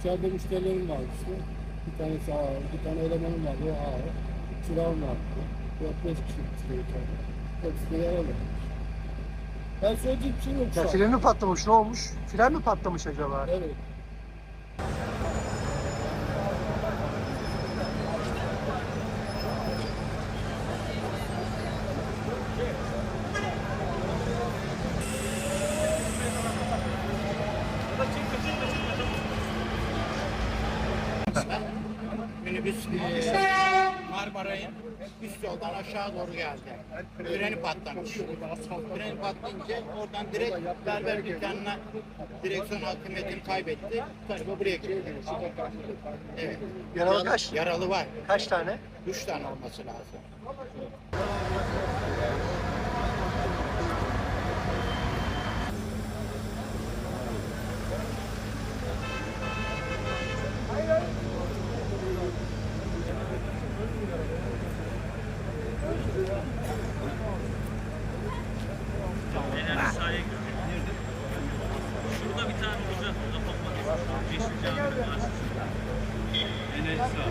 İçeride müşterilerim var işte. Bir tanesi ağır, bir tane elemanım var, o ağır. Çırağım var. Dört beş kişi işte içeride. Hepsi de yaralı. Ben söyleyecek bir şey yok şu an. fren mi patlamış ne olmuş? Fren mi patlamış acaba? Evet. Minibüs e, Marmaray'ın üst yoldan aşağı doğru geldi. Freni patlamış. Freni patlayınca oradan direkt berber dükkanına direksiyon hakimiyetini kaybetti. Tarafa buraya gitti. Evet. Yaralı kaç? Yaralı var. Kaç tane? Üç tane olması lazım. Sahaya girdim. Şurada bir tane hoca kapanmak istiyor. Yeşil caminin karşısında. Enerji sağ.